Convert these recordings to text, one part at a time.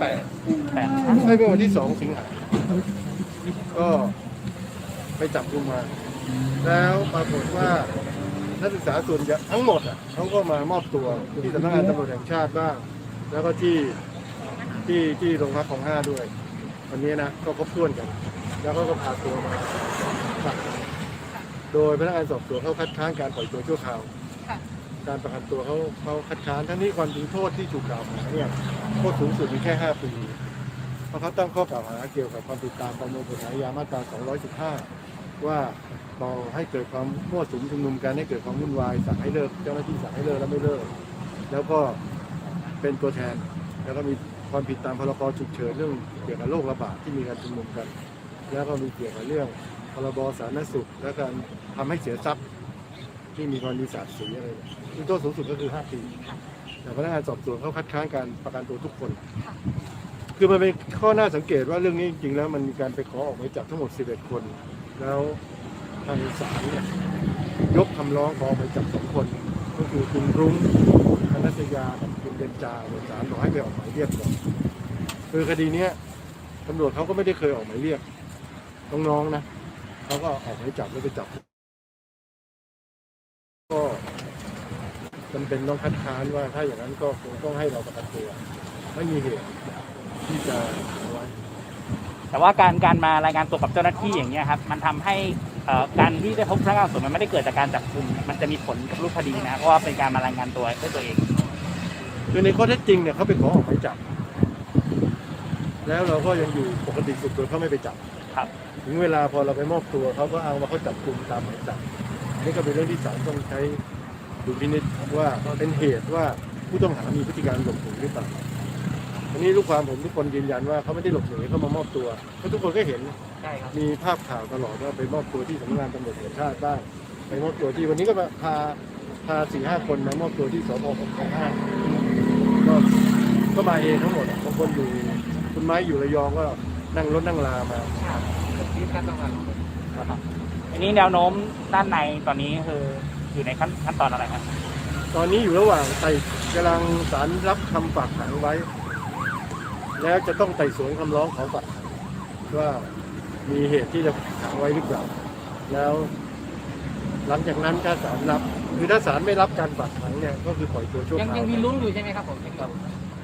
แปดแปดไม่เมื่อวันที่สองสิงหาก็ไปจับกุมมา แล้วปรากฏว่านักศึกษาส่วนใหญ่ทั้งหมดอะเขาก็มามอบตัวที่สำนักงานตำรวจแห่งชาติบ้าง แล้วก็ที่ที่ที่โรงพักของห้าด้วย วันนี้นะก็ครบถ้วนกัน แล้วก็ก็พาตัวมา โดยพนักงานสอบสวนเขาคัดค้านการปล่อยตัวชั่วคราว การประกันตัวเขาเขาคัดค้านทั้งนี้ความจริงโทษที่ถูกกล่าวหาเนี่ยโทษสูงสุดมีแค่ 5 ปีเพราะเขาตั้งข้อกล่าวหาเกี่ยวกับความผิดตามประมวลกฎหมายอาญามาตรา 215 ว่าต่อให้เกิดความมั่วสุมชุมนุมกันให้เกิดความวุ่นวายสั่งให้เลิกเจ้าหน้าที่สั่งให้เลิกแล้วไม่เลิก แล้วก็เป็นตัวแทนแล้วก็มีความผิดตามพรกฉุกเฉินเรื่องเกี่ยวกับโรคระบาดที่มีการชุมนุมกัน แล้วก็มีเกี่ยวกับเรื่องพรบสาธารณสุขและการทำให้เสียทรัพย์ ที่มีกรณีสาดสีอะไรซึ่งโทษสูงสุดก็คือ 5 ปี แต่พนักงานสอบสวนเขาคัดค้านการประกันตัวทุกคนคือมันเป็นข้อน่าสังเกตว่าเรื่องนี้จริงๆแล้วมันมีการไปขอออกหมายจับทั้งหมด 11 คน แล้วทางศาลเนี่ยยกคำร้องขอออกหมายจับสองคน ก็คือคุณรุ้งคณัสยากับคุณเบญจาเนี่ยศาลบอกให้ไปออกหมายเรียกก่อนคือคดีเนี้ยตำรวจเขาก็ไม่ได้เคยออกหมายเรียกน้องๆนะเขาก็ออกหมายจับแล้วไปจับ ก็ จำเป็นต้องคัดค้านว่าถ้าอย่างนั้นก็คงต้องให้เราประกันตัวไม่มีเหตุที่จะเอาไว้แต่ว่าการการมารายงานตัวกับเจ้าหน้าที่อย่างเงี้ยครับมันทำให้เอ่อการที่ได้พบพนักงานสอบสวนมันไม่ได้เกิดจากการจับกุมมันจะมีผลกับรูปคดีนะเพราะว่าเป็นการมารายงานตัวด้วยตัวเอง คือในข้อเท็จจริงเนี่ยเขาไปขอออกหมายจับ แล้วเราก็ยังอยู่ปกติสุดโดยเขาไม่ไปจับครับ ถึงเวลาพอเราไปมอบตัวเขาก็อ้างว่าเขาจับกลุ่มตามหมายจับอันนี่ก็เป็นเรื่องที่ศาลต้องใช้ ดุลพินิจว่าเป็นเหตุว่าผู้ต้องหามีพฤติการหลบหนีหรือเปล่าอันนี้ลูกความผมทุกคนยืนยันว่าเขาไม่ได้หลบหนีเขามามอบตัวเพราะทุกคนก็เห็นใช่ครับมีภาพข่าวตลอดว่าไปมอบตัวที่สำนักงานตำรวจแห่งชาติบ้างไปมอบตัวที่วันนี้ก็มาพาพาสี่ห้าคนมามอบตัวที่สพของห้าก็ก็มาเองทั้งหมดอะบางคนอยู่คุณไม้อยู่ระยองก็นั่งรถนั่งลามาอันนี้แนวโน้มด้านในตอนนี้คือ อยู่ในขั้นขั้นตอนอะไรครับ ตอนนี้อยู่ระหว่างไต่กำลังสารรับคำฝากขังไว้ แล้วจะต้องไต่สวนคำร้องของฝากขังว่ามีเหตุที่จะขังไว้หรือเปล่า แล้ว หลังจากนั้นถ้าศาลรับ คือถ้าศาลไม่รับการฝากขังเนี่ยก็คือปล่อยตัวชั่วยังคราวยังมีลุ้นอยู่ใช่ไหมครับผม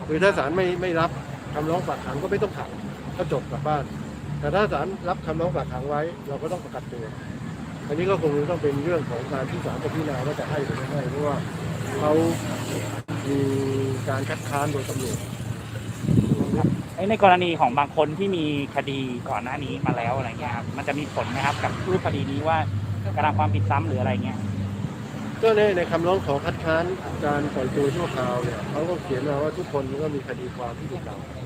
คือถ้าศาลไม่ไม่รับคำร้องฝากขังก็ไม่ต้องขังก็จบกลับบ้าน แต่ถ้าศาลรับคำร้องฝากขังไว้ เราก็ต้องประกันตัว อันนี้ก็คงต้องเป็นเรื่องของการที่ศาลจะพิจารณาว่าจะให้หรือไม่ให้เพราะว่าเขามีการคัดค้านโดยตำรวจไอ้ในกรณีของบางคนที่มีคดีก่อนหน้านี้มาแล้วอะไรเงี้ยครับมันจะมีผลไหมครับกับรูปคดีนี้ว่ากระทำความผิดซ้ำหรืออะไรเงี้ยก็ในในคำร้องขอคัดค้านการปล่อยตัวชั่วคราวเนี่ยเขาก็เขียนมาว่าทุกคนก็มีคดีความที่ถูกกล่าวหา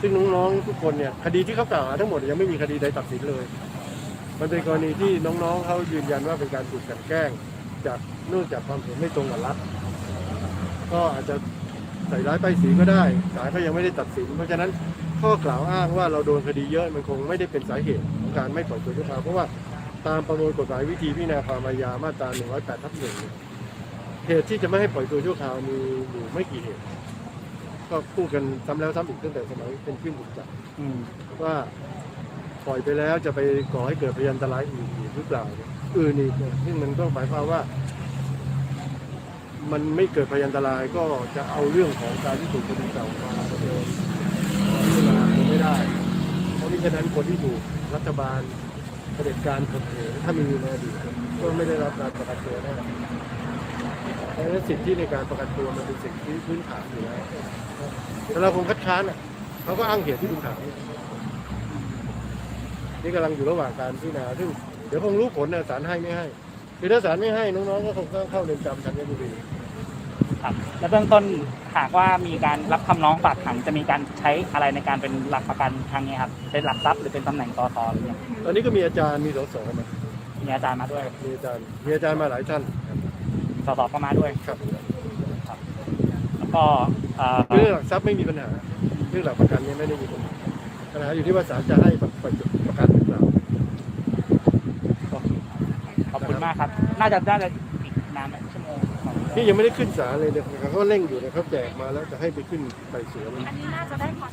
ซึ่งน้องๆทุกคนเนี่ยคดีที่เขากล่าวหาทั้งหมดยังไม่มีคดีใดตัดสินเลย มันเป็นกรณีที่น้องๆเขายืนยันว่าเป็นการถูกกลันแกล้ง จากเนื่องจากความเห็นไม่ตรงกับรัฐก็อาจจะใส่ร้ายป้ายสีก็ได้ศาลก็ยังไม่ได้ตัดสิน เพราะฉะนั้นข้อกล่าวอ้างว่าเราโดนคดีเยอะมันคงไม่ได้เป็นสาเหตุของการไม่ปล่อยตัวชั่วคราวเพราะว่าตามประมวลกฎหมายวิธีพิจารณาความอาญามาตรา 108 ทับหนึ่งเหตุที่จะไม่ให้ปล่อยตัวชั่วคราวมีอยู่ไม่กี่เหตุ ก็พูดกันซ้ำแล้วซ้ำอีกตั้งแต่สมัยเป็นขึ้นบุกจับว่า ปล่อยไปแล้วจะไปก่อให้เกิดพยันตรายอีกหรือเปล่าอื่นอีกเนี่ยซึ่งมันก็หมายความว่า มันไม่เกิดพยันตรายก็จะเอาเรื่องของการที่ถูกคดีเก่ามาเนินพิจารณาไม่ได้ เพราะมิฉะนั้นคนที่ถูกรัฐบาลเผด็จการข่มเหงถ้ามีในอดีตก็ไม่ได้รับการประกันตัวแน่เพราะฉะนั้นสิทธิในการประกันตัวมันเป็นสิ่งที่พื้นฐานอยู่แล้วแต่เราคงคัดค้านอะเขาก็อ้างเหตุที่พื้นฐาน นี่กำลังอยู่ระหว่างการพิจารณาซึ่งเดี๋ยวคงรู้ผลนะศาลให้ไม่ให้คือถ้าศาลไม่ให้น้องๆก็คงต้องเข้าเรือนจำธัญบุรีครับแล้วเบื้องต้นหากว่ามีการรับคำร้องฝากขังจะมีการใช้อะไรในการเป็นหลักประกันทางนี้ครับเป็นหลักทรัพย์หรือเป็นตำแหน่งตอตอหรือยังตอนนี้ก็มีอาจารย์มีสสมามีอาจารย์มาด้วยมีอาจารย์มีอาจารย์มาหลายท่านครับสสก็มาด้วยครับแล้วก็เอ่อเรื่องหลักทรัพย์ไม่มีปัญหาเรื่องหลักประกันเนี่ยไม่ได้มีปัญหา ปัญหาอยู่ที่ว่าศาลจะให้ประกันหรือเปล่าขอบคุณมากครับ น่าจะน่าจะอีกนานไหมชั่วโมงสองนี่ยังไม่ได้ขึ้นศาลเลยเนี่ยเขาเร่งอยู่เนี่ยเขาแจกมาแล้วจะให้ไปขึ้นไต่สวนอันนี้น่าจะได้ความ